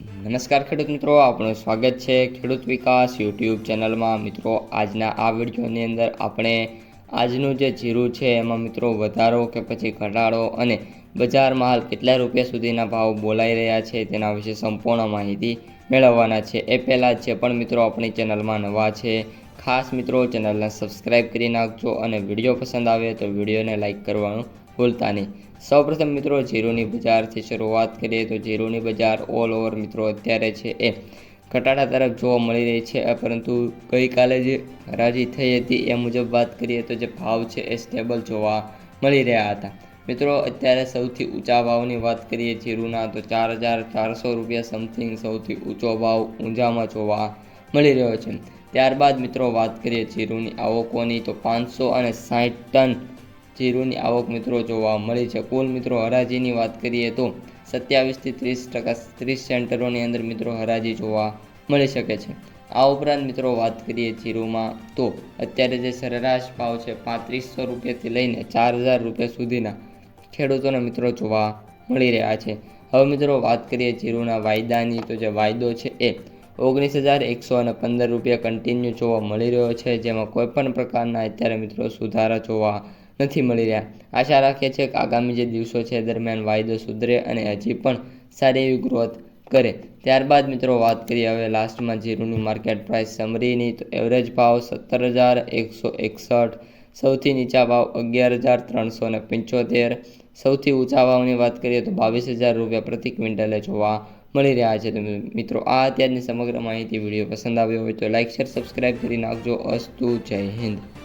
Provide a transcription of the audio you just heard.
નમસ્કાર ખેડૂત મિત્રો આપણું સ્વાગત છે ખેડૂત વિકાસ યુટ્યુબ ચેનલમાં. મિત્રો, આજના આ વિડીયોની અંદર આપણે આજનું જે જીરું છે, એમાં મિત્રો વધારો કે પછી ઘટાડો અને બજારમાં હાલ કેટલા રૂપિયા સુધીના ભાવ બોલાઈ રહ્યા છે તેના વિશે સંપૂર્ણ માહિતી મેળવવાના છે. એ પહેલાં જે પણ મિત્રો આપણી ચેનલમાં નવા છે, ખાસ મિત્રો ચેનલને સબસ્ક્રાઈબ કરી નાખજો અને વીડિયો પસંદ આવે તો વિડીયોને લાઈક કરવાનું ભૂલતા નહીં. સૌપ્રથમ મિત્રો, જીરુની બજારથી શરૂઆત કરીએ તો જીરુની બજાર ઓલ ઓવર મિત્રો અત્યારે છે એ ઘટાડા તરફ જોવા મળી રહી છે. પરંતુ ગઈકાલે જે હરાજી થઈ હતી એ મુજબ વાત કરીએ તો જે ભાવ છે એ સ્ટેબલ જોવા મળી રહ્યા હતા. મિત્રો, અત્યારે સૌથી ઊંચા ભાવની વાત કરીએ જીરુના તો ચાર હજાર ચારસો રૂપિયા સમથિંગ સૌથી ઊંચો ભાવ ઊંઝામાં જોવા મળી રહ્યો છે. ત્યારબાદ મિત્રો વાત કરીએ જીરુની આવકોની તો પાંચસો અને સાઠ ટન જીરુની આવક મિત્રો જોવા મળી છે. કુલ મિત્રો હરાજીની વાત કરીએ તો સત્યાવીસથી ત્રીસ ટકા ત્રીસ સેન્ટરોની અંદર મિત્રો હરાજી જોવા મળી શકે છે. આ ઉપરાંત મિત્રો વાત કરીએ જીરુમાં તો અત્યારે જે સરેરાશ ભાવ છે પાંત્રીસો રૂપિયાથી લઈને ચાર હજાર રૂપિયા સુધીના ખેડૂતોને મિત્રો જોવા મળી રહ્યા છે. હવે મિત્રો વાત કરીએ જીરુના વાયદાની તો જે વાયદો છે એ ઓગણીસ હજાર એકસો અને પંદર રૂપિયા કન્ટિન્યુ જોવા મળી રહ્યો છે. જેમાં કોઈપણ પ્રકારના અત્યારે મિત્રો સુધારા જોવા નથી મળી રહ્યા. આશા રાખીએ છીએ કે આગામી જે દિવસો છે દરમિયાન વાયદો સુધરે અને હજી પણ સારી એવી ગ્રોથ કરે. ત્યારબાદ મિત્રો વાત કરીએ હવે લાસ્ટમાં જીરુની માર્કેટ પ્રાઇસ સમરીની તો એવરેજ ભાવ સત્તર હજાર એકસો એકસઠ, સૌથી નીચા ભાવ અગિયાર હજાર ત્રણસો ને પંચોતેર, સૌથી ઊંચા ભાવની વાત કરીએ તો બાવીસ હજાર રૂપિયા પ્રતિ ક્વિન્ટલે જોવા મળી રહ્યા છે. તો મિત્રો આ અત્યારની સમગ્ર માહિતી. વીડિયો પસંદ આવ્યો હોય તો લાઇક શેર સબસ્ક્રાઈબ કરી નાખજો. અસ્તુ, જય હિન્દ.